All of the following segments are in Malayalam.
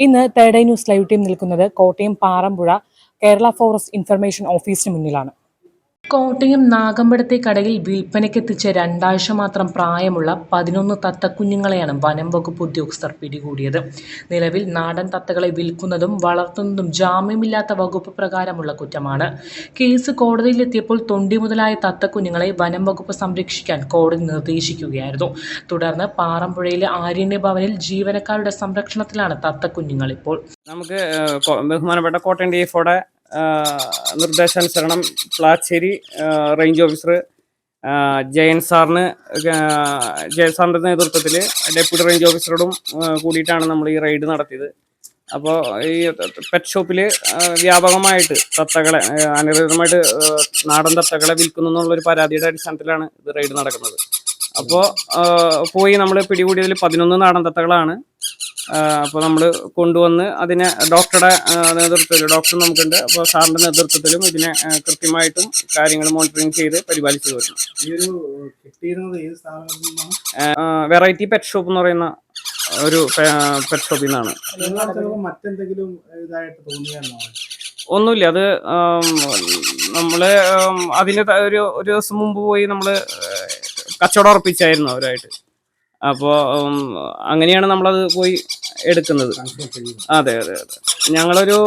ഇന്ന് തേർഡ് ന്യൂസ് ലൈവ് ടീം നിൽക്കുന്നത് കോട്ടയം പാറമ്പുഴ കേരള ഫോറസ്റ്റ് ഇൻഫർമേഷൻ ഓഫീസിന് മുന്നിലാണ്. കോട്ടയം നാഗമ്പടത്തെ കടയിൽ വിൽപ്പനയ്ക്കെത്തിച്ച രണ്ടാഴ്ച മാത്രം പ്രായമുള്ള പതിനൊന്ന് തത്തക്കുഞ്ഞുങ്ങളെയാണ് വനം വകുപ്പ് ഉദ്യോഗസ്ഥർ പിടികൂടിയത്. നിലവിൽ നാടൻ തത്തകളെ വിൽക്കുന്നതും വളർത്തുന്നതും ജാമ്യമില്ലാത്ത വകുപ്പ് പ്രകാരമുള്ള കുറ്റമാണ്. കേസ് കോടതിയിലെത്തിയപ്പോൾ തൊണ്ടി മുതലായ തത്തക്കുഞ്ഞുങ്ങളെ വനം വകുപ്പ് സംരക്ഷിക്കാൻ കോടതി നിർദ്ദേശിക്കുകയായിരുന്നു. തുടർന്ന് പാറമ്പുഴയിലെ ആര്യണ്യ ഭവനിൽ ജീവനക്കാരുടെ സംരക്ഷണത്തിലാണ് തത്തക്കുഞ്ഞുങ്ങൾ ഇപ്പോൾ. നമുക്ക് ബഹുമാനപ്പെട്ട കോട്ടയം ഡി എഫോടെ നിർദ്ദേശാനുസരണം പ്ലാച്ചേരി റേഞ്ച് ഓഫീസർ ജയൻ സാറിന് ജയൻ സാറിന്റെ നേതൃത്വത്തിൽ ഡെപ്യൂട്ടി റേഞ്ച് ഓഫീസറോടും കൂടിയിട്ടാണ് നമ്മൾ ഈ റെയ്ഡ് നടത്തിയത്. അപ്പോൾ ഈ പെറ്റ് ഷോപ്പിൽ വ്യാപകമായിട്ട് തത്തകളെ അനധികൃതമായിട്ട് നാടൻ തത്തകളെ വിൽക്കുന്നു എന്നുള്ളൊരു പരാതിയുടെ അടിസ്ഥാനത്തിലാണ് ഇത് റെയ്ഡ് നടക്കുന്നത്. അപ്പോൾ പോയി നമ്മൾ പിടികൂടിയതിൽ പതിനൊന്ന് നാടൻ തത്തകളാണ്. അപ്പോൾ നമ്മൾ കൊണ്ടുവന്ന് അതിനെ ഡോക്ടറുടെ നേതൃത്വത്തിൽ ഡോക്ടർ നമുക്കുണ്ട്. അപ്പോൾ സാറിന്റെ നേതൃത്വത്തിലും ഇതിനെ കൃത്യമായിട്ടും കാര്യങ്ങൾ മോണിറ്ററിങ് ചെയ്ത് പരിപാലിച്ചു വരുന്നു. വെറൈറ്റി പെറ്റ് ഷോപ്പ് എന്ന് പറയുന്ന ഒരു പെറ്റ് ഷോപ്പിൽ നിന്നാണ് മറ്റെന്തെങ്കിലും ഇതായിട്ട് ഒന്നുമില്ല. അത് നമ്മൾ അതിന്റെ ഒരു ഒരു ദിവസം മുമ്പ് പോയി നമ്മൾ കച്ചവടം ഉറപ്പിച്ചായിരുന്നു അവരായിട്ട്. അപ്പോൾ അങ്ങനെയാണ് നമ്മളത് പോയി എടുക്കുന്നത്. അതെ അതെ അതെ. ഞങ്ങളൊരു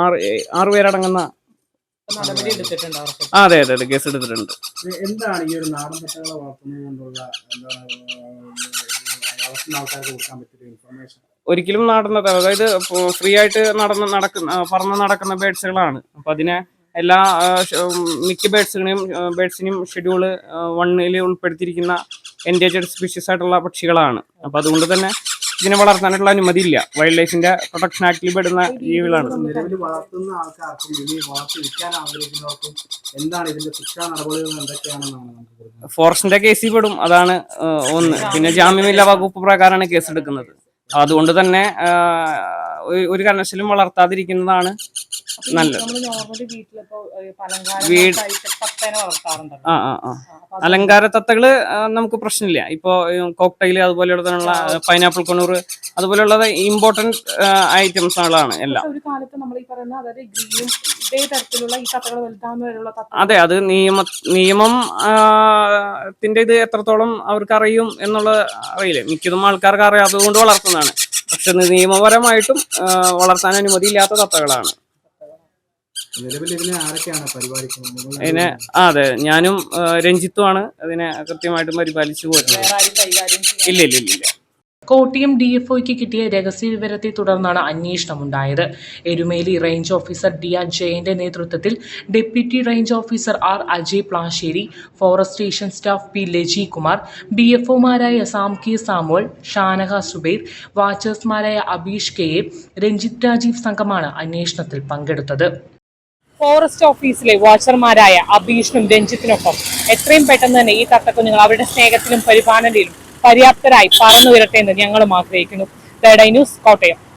ആറ് ആറ് പേരടങ്ങുന്ന അതെ അതെ അതെ. കേസ് എടുത്തിട്ടുണ്ട്. എന്താണ് ഈ ഒരു നാടൻ പട്ടകളെ വളർത്തുന്നത് കൊണ്ടുള്ള ഒരിക്കലും നടന്നത് അതായത് ഫ്രീ ആയിട്ട് നടന്ന് നടക്കുന്ന പറന്ന് നടക്കുന്ന ബേഡ്സുകളാണ് അപ്പൊ അതിനെ എല്ലാ മിക്ക ബേഡ്സുകളെയും ബേഡ്സിനെയും ഷെഡ്യൂൾ വണ്ണിൽ ഉൾപ്പെടുത്തിയിരിക്കുന്ന എൻഡേജഡ് സ്പീഷീസ് ആയിട്ടുള്ള പക്ഷികളാണ്. അപ്പോൾ അതുകൊണ്ട് തന്നെ ഇതിനെ വളർത്താനായിട്ടുള്ള അനുമതി ഇല്ല. വൈൽഡ് ലൈഫിന്റെ പ്രൊട്ടക്ഷൻ ആക്ടിൽ പെടുന്ന ജീവികളാണ്. വളർത്തുന്ന ആൾക്കാർക്കും ഇനി വളർത്തി വിൽക്കാൻ ആഗ്രഹിക്കുന്നവർക്കും എന്താണ് ഇതിന്റെ ശിക്ഷാ നടപടികൾ എന്തൊക്കെയാണെന്നാണ് നമുക്ക് കൊടുക്കുന്നത്? ഫോറസ്റ്റിന്റെ കേസിൽ പെടും. അതാണ് ഒന്ന്. പിന്നെ ജാമ്യമില്ല വകുപ്പ് പ്രകാരമാണ് കേസെടുക്കുന്നത്. അതുകൊണ്ട് തന്നെ ഒരു- ഒരു കാരണവശാലും വളർത്താതിരിക്കുന്നതാണ് നല്ലത്. ആ ആ അലങ്കാര തത്തകൾ നമുക്ക് പ്രശ്നമില്ല. ഇപ്പോ കോക്ടൈൽ അതുപോലെയുള്ള പൈനാപ്പിൾ കൊണൂർ അതുപോലെയുള്ളത് എല്ലാം. തത്തകൾ വലുതാവുന്ന വരെയുള്ള തത്ത അതെ അത് നിയമ നിയമം ത്തിന്റെ ഇത് എത്രത്തോളം അവർക്ക് അറിയും എന്നുള്ളത് അറിയില്ലേ. മിക്കതും ആൾക്കാർക്ക് അറിയാത്തത് കൊണ്ട് വളർത്തുന്നതാണ്. പക്ഷെ നിയമപരമായിട്ടും വളർത്താൻ അനുമതി ഇല്ലാത്ത തത്തകളാണ്. നിലവിൽ ഇതിനെ ആരൊക്കെയാണ് പരിപാലിക്കുന്നത്? അതിനെ ആ, അതെ. ഞാനും ആ, രഞ്ജിത്തുമാണ് അതിനെ കൃത്യമായിട്ടും പരിപാലിച്ചു പോരുന്നത്. ഇല്ല ഇല്ല ഇല്ല ഇല്ല. കോട്ടയം ഡി എഫ് ഒക്ക് കിട്ടിയ രഹസ്യ വിവരത്തെ തുടർന്നാണ് അന്വേഷണമുണ്ടായത്. Erumeli range officer D R ജയന്റെ നേതൃത്വത്തിൽ deputy range officer R Ajay Plassery forest station staff P Laji Kumar B F ഒമാരായ Sam K Samuel Shanaha Zubair വാച്ചേഴ്സ്മാരായ അബീഷ് കെ എ രഞ്ജിത്ത് രാജീവ് സംഘമാണ് അന്വേഷണത്തിൽ പങ്കെടുത്തത്. ഫോറസ്റ്റ് ഓഫീസിലെ വാച്ചർമാരായ അബീഷിനും രഞ്ജിത്തിനൊപ്പം എത്രയും പെട്ടെന്ന് തന്നെ ഈ തത്തക്കുഞ്ഞുങ്ങൾ അവരുടെ സ്നേഹത്തിലും പരിപാലനയിലും പര്യാപ്തരായി പറന്നു വരട്ടെ എന്ന് ഞങ്ങളും ആഗ്രഹിക്കുന്നു. Third eye news Kottayam.